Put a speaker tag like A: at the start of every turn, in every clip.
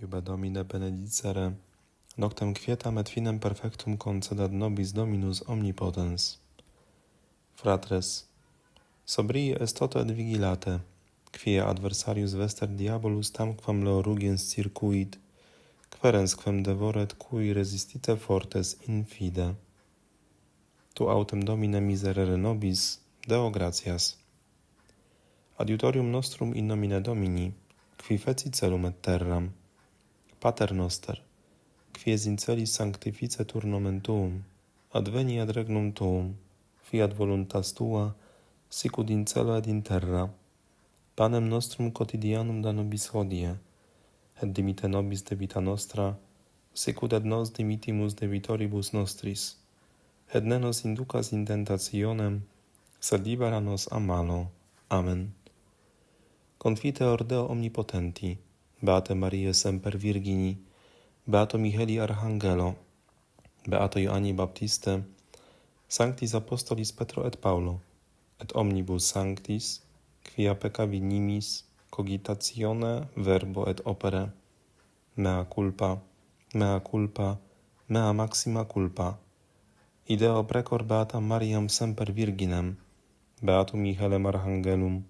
A: Iube Domine benedicere, noctem quietam et finem perfectum concedat nobis Dominus omnipotens. Fratres, sobrii est toto et vigilate, quia adversarius vester diabolus tamquam leorugiens circuit, querens quem devoret cui resistite fortes in fide. Tu autem Domine miserere nobis, Deo gratias. Adiutorium nostrum in nomine Domini, qui feci celum et terram. Pater noster, qui es in celis sanctificetur nomen tuum, adveni ad regnum tuum, fiat voluntas tua, sicut in celo et in terra. Panem nostrum quotidianum da nobis hodie, et dimite nobis debita nostra, sicut et nos dimitimus debitoribus nostris, et ne nos inducas in tentationem, sed libera nos a malo. Amen. Confite ordeo omnipotenti, Beate Marie semper Virgini, Beato Micheli Archangelo, Beato Ioanni Baptiste, Sanctis Apostolis Petro et Paulo, et omnibus sanctis, quia peccavi nimis, cogitatione, verbo et opere, mea culpa, mea culpa, mea maxima culpa. Ideo precor Beata Mariam semper Virginem, Beatum Michelem Archangelum,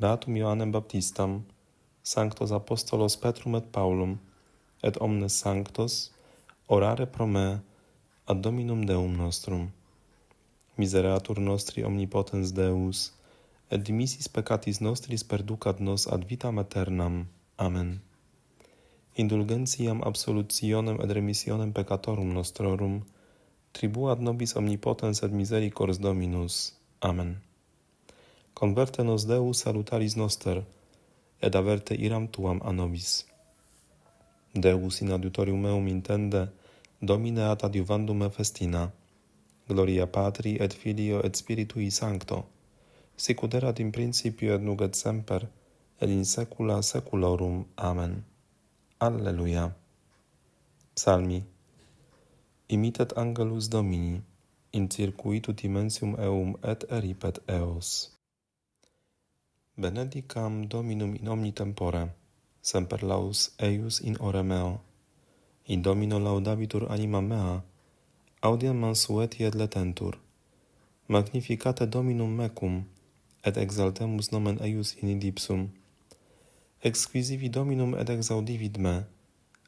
A: Beatum Ioannem Baptistam, Sanctos Apostolos Petrum et Paulum, et omnes sanctos, orare pro me, ad Dominum Deum nostrum. Misereatur nostri omnipotens Deus, et dimissis peccatis nostris perducat nos ad vitam aeternam. Amen. Indulgentiam absolutionem et remissionem peccatorum nostrorum, tribuat nobis omnipotens et misericors Dominus. Amen. Converte nos Deus salutaris noster, et averte iram tuam anobis. Deus in adiutorium meum intende, Domine ad adiuvandum me festina, gloria Patri et Filio et Spiritui Sancto, sicut erat in principio et nunc et semper, et in saecula saeculorum. Amen. Alleluia. Psalmi Imitet angelus Domini, in circuitu dimensium eum et eripet eos. Benedicam Dominum in omni tempore, semper laus eius in ore meo. In Domino laudabitur anima mea, audiam mansueti et letentur. Magnificate Dominum mecum, et exaltemus nomen eius in idipsum. Exquisivi Dominum et exaudivit me,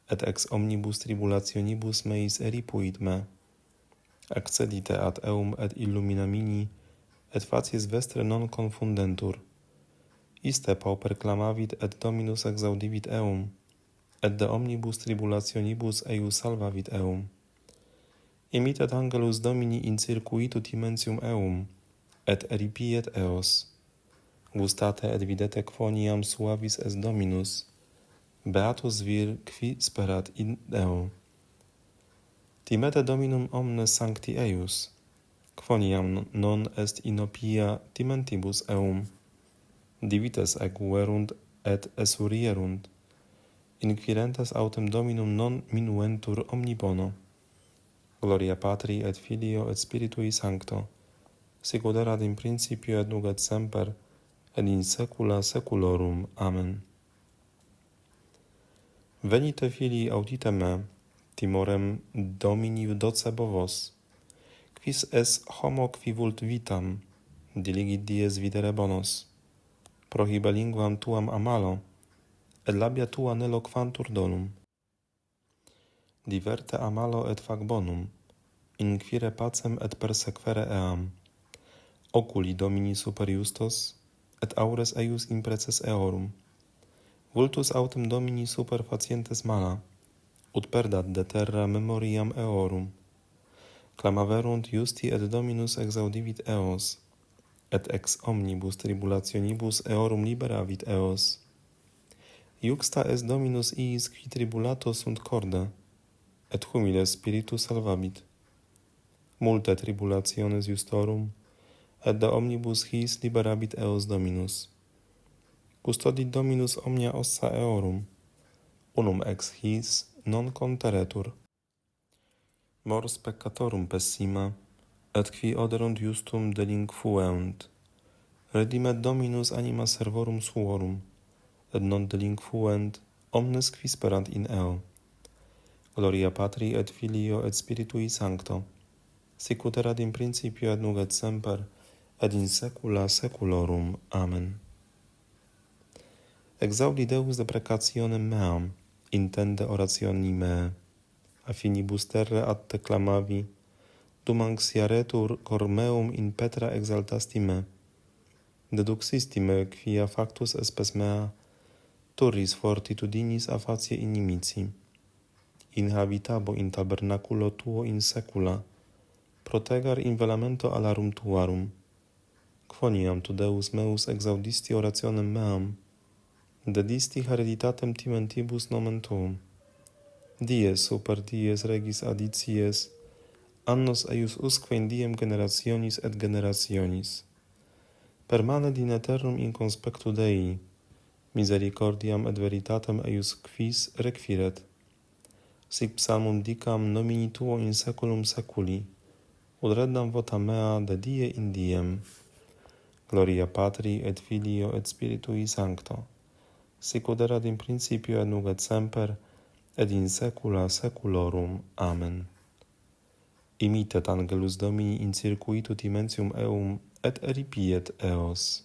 A: et ex omnibus tribulationibus meis eripuit me. Accedite ad eum et illuminamini, et facies vestre non confundentur. Iste pauper clamavit et Dominus exaudivit eum, et de omnibus tribulationibus eius salvavit eum. Imitet angelus Domini in circuitu dimensium eum, et eripiet eos. Gustate et videte quoniam suavis est Dominus, beatus vir qui sperat in Deo. Timete Dominum omnes sancti eius, quoniam non est inopia timentibus eum. divitas acuerunt et esurierunt, inquirentes autem Dominum non minuentur omni bono. Gloria Patri et Filio et Spiritui Sancto, sic ut erat in principio et nunc et semper, et in saecula saeculorum. Amen. Venite filii audite me, timorem Domini docebo vos, quis es homo qui vult vitam, diligit dies videre bonos prohibe linguam tuam amalo, et labia tua ne loquantur donum. Diverte amalo et fac bonum, inquire pacem et persequere eam. Oculi Domini super justos, et aures eius impreces eorum. Vultus autem Domini super facientes mala, ut perdat de terra memoriam eorum. Clamaverunt justi et Dominus exaudivit eos, et ex omnibus tribulationibus eorum liberavit eos. Iuxta est Dominus iis qui tribulato sunt corde, et humile spiritu salvabit. Multe tribulationes justorum, et de omnibus his liberabit eos Dominus. Custodit Dominus omnia ossa eorum, unum ex his non conteretur. Mors peccatorum pessima, et qui oderunt justum delinquueunt. Redimet Dominus anima servorum suorum, et non delinquuent omnes qui sperant in eo. Gloria Patri et Filio et Spiritui Sancto, sic ut erat in principio et nunc et semper, et in saecula saeculorum. Amen. Exaudi Deus deprecationem meam, intende orationi me, a finibus terre ad te clamavi, dum anxiaretur cor meum in petra exaltasti me. Deduxisti me quia factus espes mea, turis fortitudinis a facie inimici. In habitabo in tabernaculo tuo in secula, protegar in velamento alarum tuarum. Quoniam tu Deus meus exaudisti orationem meam, dedisti hereditatem timentibus nomen tuum. Dies super dies regis adicies, annos eius usque in diem generationis et generationis. Permanet in aeternum in conspectu Dei, misericordiam et veritatem eius quis requiret. Sic psalmum dicam nomini tuo in saeculum saeculi, ut reddam vota mea de die in diem. Gloria Patri et Filio et Spiritui Sancto, sic ut erat in principio et nunc et semper, et in saecula saeculorum. Amen imitet Angelus Domini in circuitu timensium eum et eripiet eos.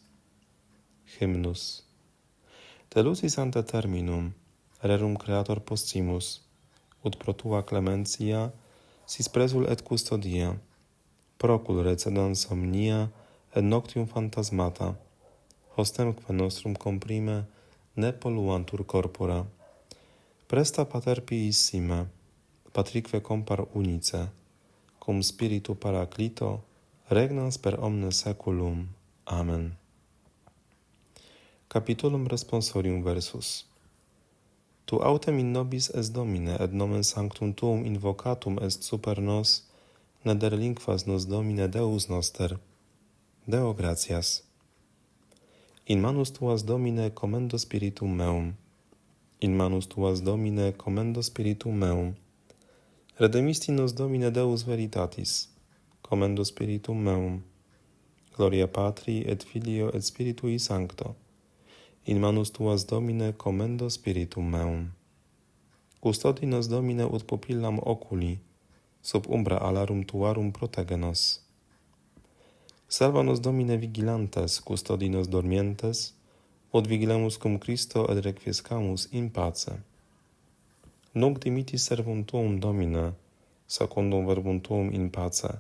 A: Hymnus. Te lucis ante terminum, rerum creator postimus, ut pro tua clementia, sis presul et custodia, procul recedam somnia et noctium fantasmata, hostemque nostrum comprime, ne polluantur corpora. Presta pater piissime, patrique compar unice, cum spiritu paraclito, regnans per omne saeculum. Amen. Capitulum responsorium versus. Tu autem in nobis est Domine, et nomen sanctum tuum invocatum est super nos, neder linquas nos Domine Deus noster. Deo gratias. In manus tuas Domine commendo spiritum meum. In manus tuas Domine commendo spiritum meum. Redemisti nos Domine Deus veritatis. Commendo spiritum meum. Gloria Patri et Filio et Spiritui Sancto. In manus tuas Domine commendo spiritum meum. Custodi nos Domine ut pupillam oculi, sub umbra alarum tuarum protege nos. Salva nos Domine vigilantes, custodi nos dormientes, ut vigilemus cum Christo et requiescamus in pace. Nunc dimitis servum tuum Domine, secundum verbum tuum in pace,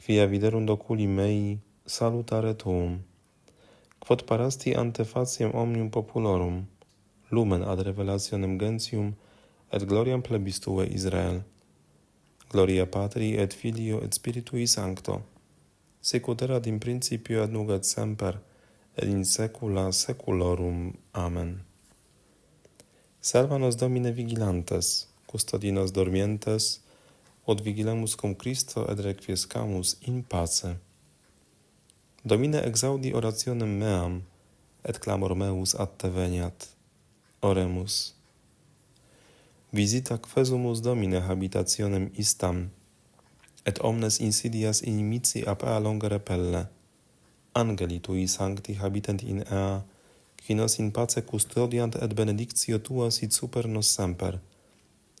A: quia viderunt oculi mei salutare tuum, quod parasti ante faciem omnium populorum, lumen ad revelationem gentium et gloriam plebis tue Israel. Gloria Patri et Filio et Spiritui Sancto, sic ut erat in principio et nunc et semper, et in saecula saeculorum. Amen. Salva nos Domine vigilantes, custodi nos dormientes, ut vigilemus cum Christo et requiescamus in pace. Domine exaudi orationem meam, et clamor meus ad te veniat. Oremus. Visita quesumus Domine habitationem istam, et omnes insidias inimici apea longa repelle. Angeli tui sancti habitent in ea, qui nos in pace custodiant et benedictio tua sit super nos semper.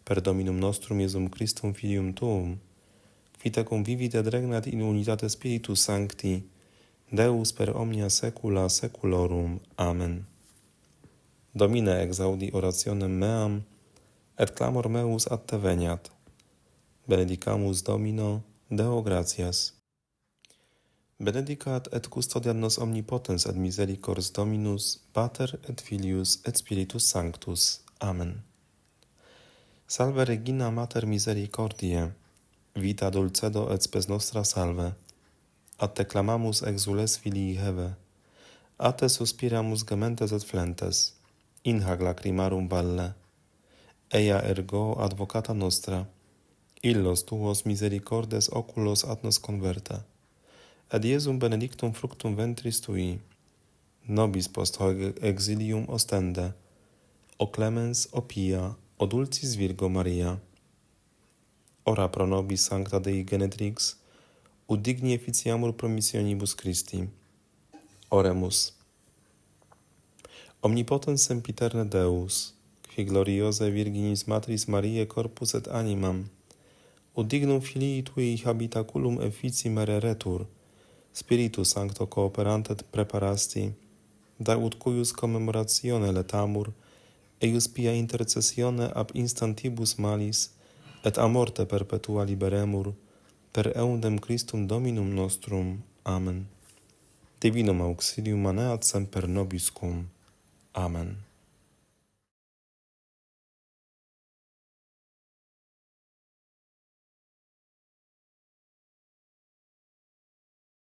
A: Per Dominum nostrum Iesum Christum Filium tuum, qui tecum vivit et regnat in unitate Spiritus Sancti, Deus per omnia saecula saeculorum. Amen. Domine exaudi orationem meam, et clamor meus ad te veniat. Benedicamus Domino, Deo gratias. Benedicat et custodiat nos omnipotens et misericors Dominus, Pater et Filius et Spiritus Sanctus. Amen. Salve Regina Mater Misericordiae, vita dulcedo et spes nostra salve. A te clamamus exules filii Heve, a te suspiramus gementes et flentes, in hac lacrimarum valle. Eia ergo advocata nostra, illos tuos misericordes oculos ad nos converta. Ad Iesum benedictum fructum ventris tui, nobis post hoc exilium ostende, o clemens, o pia, o dulcis Virgo Maria. Ora pro nobis sancta Dei genetrix, ut digni efficiamur promissionibus Christi. Oremus. Omnipotens sempiterne Deus, qui gloriose Virginis Matris Mariae corpus et animam, ut dignum filii tui habitaculum effici mereretur, Spiritus Sancto cooperantet preparasti, da ut cuius commemoratione letamur, eius pia intercessione ab instantibus malis, et a morte perpetua liberemur, per eundem Christum Dominum nostrum. Amen. Divinum auxilium maneat semper nobiscum. Amen.